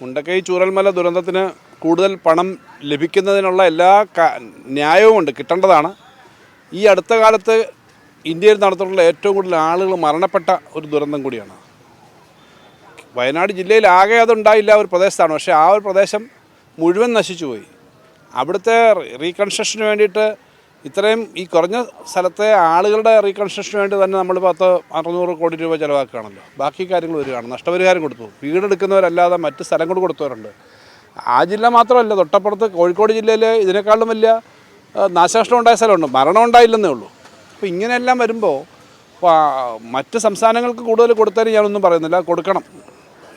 മുണ്ടക്കൈ ചൂരൽമല ദുരന്തത്തിന് കൂടുതൽ പണം ലഭിക്കുന്നതിനുള്ള എല്ലാ ന്യായവും ഉണ്ട് കിട്ടേണ്ടതാണ്. ഈ അടുത്ത കാലത്ത് ഇന്ത്യയിൽ നടത്തിയിട്ടുള്ള ഏറ്റവും കൂടുതൽ ആളുകൾ മരണപ്പെട്ട ഒരു ദുരന്തം കൂടിയാണ്. വയനാട് ജില്ലയിൽ ആകെ അതുണ്ടായില്ല ഒരു പ്രദേശത്താണ് പക്ഷേ ആ ഒരു പ്രദേശം മുഴുവൻ നശിച്ചു പോയി അവിടുത്തെ റീകൺസ്ട്രക്ഷന് വേണ്ടിയിട്ട് ഇത്രയും ഈ കുറഞ്ഞ സ്ഥലത്തെ ആളുകളുടെ റീകൺസ്ട്രക്ഷന് വേണ്ടി തന്നെ നമ്മൾ പത്ത് അറുന്നൂറ് കോടി രൂപ ചിലവാക്കുകയാണല്ലോ. ബാക്കി കാര്യങ്ങൾ വരികയാണ്. നഷ്ടപരിഹാരം കൊടുത്തു. വീടെടുക്കുന്നവരല്ലാതെ മറ്റ് സ്ഥലം കൂടി കൊടുത്തവരുണ്ട്. ആ ജില്ല മാത്രമല്ല തൊട്ടപ്പുറത്ത് കോഴിക്കോട് ജില്ലയിൽ ഇതിനേക്കാളും വലിയ നാശനഷ്ടം ഉണ്ടായ സ്ഥലമുണ്ട്. മരണം ഉണ്ടായില്ലെന്നേ ഉള്ളൂ. അപ്പോൾ ഇങ്ങനെയെല്ലാം വരുമ്പോൾ മറ്റ് സംസ്ഥാനങ്ങൾക്ക് കൂടുതൽ കൊടുത്തതിന് ഞാനൊന്നും പറയുന്നില്ല. കൊടുക്കണം.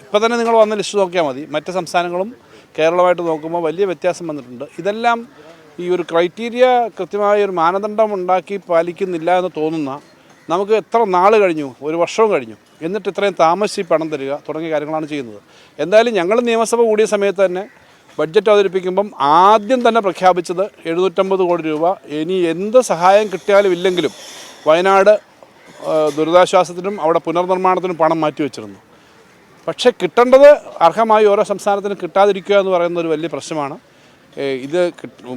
ഇപ്പോൾ തന്നെ നിങ്ങൾ വന്ന ലിസ്റ്റ് നോക്കിയാൽ മതി. മറ്റ് സംസ്ഥാനങ്ങളും കേരളമായിട്ട് നോക്കുമ്പോൾ വലിയ വ്യത്യാസം വന്നിട്ടുണ്ട്. ഇതെല്ലാം ഈ ഒരു ക്രൈറ്റീരിയ കൃത്യമായ ഒരു മാനദണ്ഡം ഉണ്ടാക്കി പാലിക്കുന്നില്ല എന്ന് തോന്നുന്ന നമുക്ക് എത്ര നാൾ കഴിഞ്ഞു? ഒരു വർഷവും കഴിഞ്ഞു. എന്നിട്ട് ഇത്രയും താമസിച്ച് പണം തരിക തുടങ്ങിയ കാര്യങ്ങളാണ് ചെയ്യുന്നത്. എന്തായാലും ഞങ്ങൾ നിയമസഭ കൂടിയ സമയത്ത് തന്നെ ബഡ്ജറ്റ് അവതരിപ്പിക്കുമ്പം ആദ്യം തന്നെ പ്രഖ്യാപിച്ചത് എഴുന്നൂറ്റമ്പത് കോടി രൂപ. ഇനി എന്ത് സഹായം കിട്ടിയാലും ഇല്ലെങ്കിലും വയനാട് ദുരിതാശ്വാസത്തിനും അവിടെ പുനർനിർമ്മാണത്തിനും പണം മാറ്റി വെച്ചിരുന്നു. പക്ഷേ കിട്ടേണ്ടത് അർഹമായി ഓരോ സംസ്ഥാനത്തിനും കിട്ടാതിരിക്കുക എന്ന് പറയുന്ന ഒരു വലിയ പ്രശ്നമാണ്. ഇത്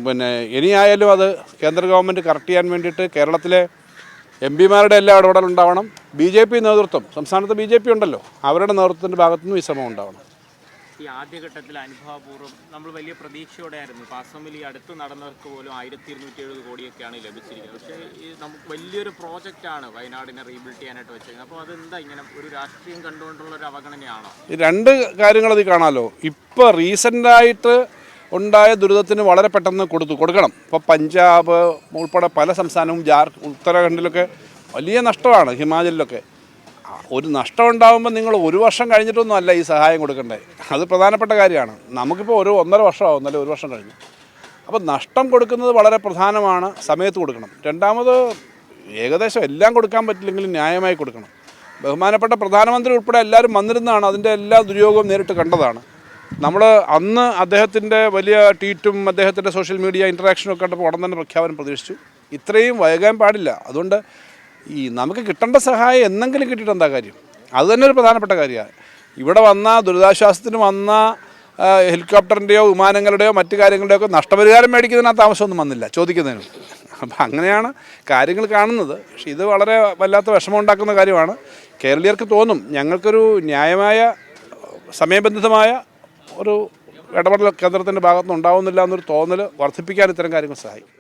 പിന്നെ ഇനിയായാലും അത് കേന്ദ്ര ഗവൺമെന്റ് കറക്റ്റ് ചെയ്യാൻ വേണ്ടിയിട്ട് കേരളത്തിലെ എം പിമാരുടെ എല്ലാ ഇടപെടലുണ്ടാവണം ബി ജെ പി നേതൃത്വം സംസ്ഥാനത്ത് ബി ജെ പി ഉണ്ടല്ലോ. അവരുടെ നേതൃത്വത്തിന്റെ ഭാഗത്തുനിന്നും ഈ ശ്രമം ഉണ്ടാവണം. ഈ ആദ്യഘട്ടത്തിൽ അനുഭവപൂർവം നമ്മൾ വലിയ പ്രതീക്ഷയോടെയായിരുന്നു. ഇപ്പോൾ അസമിൽ ഈ അടുത്ത് നടന്നവർക്ക് പോലും ആയിരത്തി ഇരുന്നൂറ്റി എഴുപത് കോടിയൊക്കെയാണ് ലഭിച്ചിരിക്കുന്നത്. പക്ഷേ ഈ നമുക്ക് വലിയൊരു പ്രോജക്റ്റാണ് വയനാടിനെ റീബിൽഡ് ചെയ്യാനായിട്ട് വെച്ചിരിക്കുന്നത് അപ്പോൾ അതെന്താ ഇങ്ങനെ ഒരു രാഷ്ട്രീയം കണ്ടുകൊണ്ടുള്ള ഒരു അവഗണനയാണോ? രണ്ട് കാര്യങ്ങൾ അതിൽ കാണാമല്ലോ ഇപ്പോൾ റീസെന്റായിട്ട് ഉണ്ടായ ദുരിതത്തിന് വളരെ പെട്ടെന്ന് കൊടുത്തു കൊടുക്കണം. ഇപ്പോൾ പഞ്ചാബ് ഉൾപ്പെടെ പല സംസ്ഥാനവും ജാർ ഉത്തരാഖണ്ഡിലൊക്കെ വലിയ നഷ്ടമാണ് ഹിമാചലിലൊക്കെ. ഒരു നഷ്ടം ഉണ്ടാകുമ്പോൾ നിങ്ങൾ ഒരു വർഷം കഴിഞ്ഞിട്ടൊന്നും അല്ല ഈ സഹായം കൊടുക്കേണ്ടത് അത് പ്രധാനപ്പെട്ട കാര്യമാണ്. നമുക്കിപ്പോൾ ഒരു ഒന്നര വർഷമാവും അല്ലെ ഒരു വർഷം കഴിഞ്ഞു. അപ്പോൾ നഷ്ടം കൊടുക്കുന്നത് വളരെ പ്രധാനമാണ് സമയത്ത് കൊടുക്കണം. രണ്ടാമത് ഏകദേശം എല്ലാം കൊടുക്കാൻ പറ്റില്ലെങ്കിലും ന്യായമായി കൊടുക്കണം. ബഹുമാനപ്പെട്ട പ്രധാനമന്ത്രി ഉൾപ്പെടെ എല്ലാവരും വന്നിരുന്നതാണ് അതിന്റെ എല്ലാ ദുര്യോഗവും നേരിട്ട് കണ്ടതാണ്. നമ്മൾ അന്ന് അദ്ദേഹത്തിന്റെ വലിയ ട്വീറ്റും അദ്ദേഹത്തിന്റെ സോഷ്യൽ മീഡിയ ഇൻട്രാക്ഷനും ഒക്കെ കണ്ടപ്പോൾ ഉടൻ തന്നെ പ്രഖ്യാപനം പ്രതീക്ഷിച്ചു. ഇത്രയും വൈകാൻ പാടില്ല. അതുകൊണ്ട് ഈ നമുക്ക് കിട്ടേണ്ട സഹായം എന്തെങ്കിലും കിട്ടിയിട്ട് എന്താ കാര്യം? അത് തന്നെ ഒരു പ്രധാനപ്പെട്ട കാര്യമാണ്. ഇവിടെ വന്ന ദുരിതാശ്വാസത്തിന് വന്ന ഹെലികോപ്റ്ററിന്റെയോ വിമാനങ്ങളുടെയോ മറ്റു കാര്യങ്ങളുടെയോ ഒക്കെ നഷ്ടപരിഹാരം മേടിക്കുന്നതിനകത്ത് ആവശ്യമൊന്നും വന്നില്ല ചോദിക്കുന്നതിന്. അപ്പം അങ്ങനെയാണ് കാര്യങ്ങൾ കാണുന്നത്. പക്ഷേ ഇത് വളരെ വല്ലാത്ത വിഷമമുണ്ടാക്കുന്ന കാര്യമാണ്. കേരളീയർക്ക് തോന്നും ഞങ്ങൾക്കൊരു ന്യായമായ സമയബന്ധിതമായ ഒരു ഇടപെടൽ കേന്ദ്രത്തിന്റെ ഭാഗത്തുനിന്ന് ഉണ്ടാവുന്നില്ല എന്നൊരു തോന്നൽ വർദ്ധിപ്പിക്കാൻ ഇത്തരം കാര്യങ്ങൾ സഹായിക്കും.